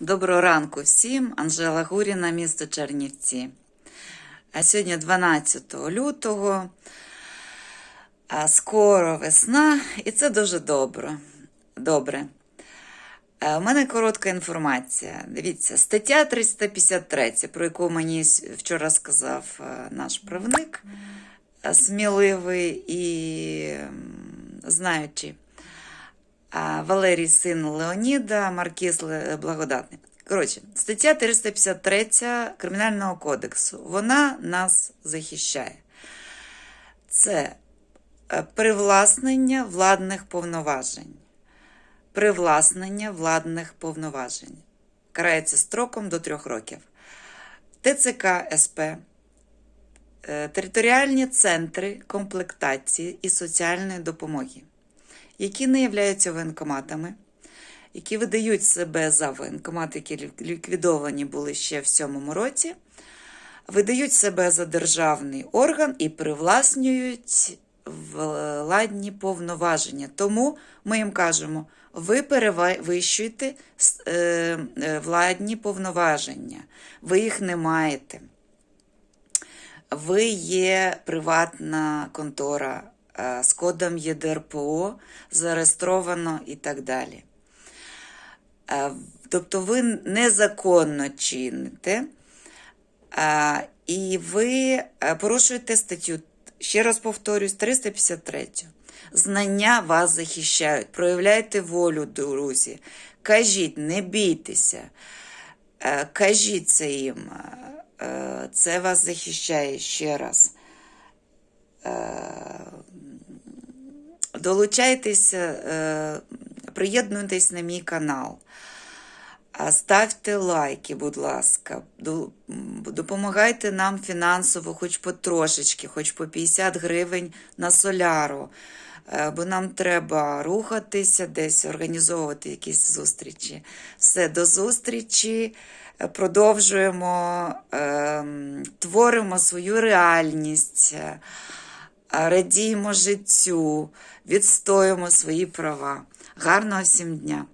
Доброго ранку всім. Анжела Гуріна, місто Чернівці. А сьогодні 12 лютого. Скоро весна, і це дуже добре. добре. Е, У мене коротка інформація. Дивіться, стаття 353, про яку мені вчора сказав е, наш правник, е, сміливий і знаючий. Валерій син Леоніда, Маркіз Ле- Благодатний. Коротше, стаття 353 Кримінального кодексу. Вона нас захищає. Це е, привласнення владних повноважень. Привласнення владних повноважень. Карається строком до трьох років. ТЦК СП. е, Територіальні центри комплектації і соціальної допомоги які не являються воєнкоматами, які видають себе за воєнкомати, які ліквідовані були ще в сьомому році, видають себе за державний орган і привласнюють владні повноваження. Тому ми їм кажемо, ви перевищуєте е, е, владні повноваження, ви їх не маєте. Ви є приватна контора з кодом ЄДРПО, зареєстровано і так далі. Е, Тобто ви незаконно чините, е, і ви е, порушуєте статтю, ще раз повторюсь, 353. Знання вас захищають. Проявляйте волю, друзі. Кажіть, не бійтеся. Е, Кажіть це їм. Е, Це вас захищає ще раз. Долучайтеся, е, приєднуйтесь на мій канал. Ставте лайки, будь ласка, допомагайте нам фінансово, хоч потрошечки, хоч по 50 гривень на соляру. Е, Бо нам треба рухатися, десь організовувати якісь зустрічі. Все, до зустрічі. Е, Продовжуємо, ем, творимо свою реальність, радіємо життю, відстоюємо свої права. Гарного всім дня!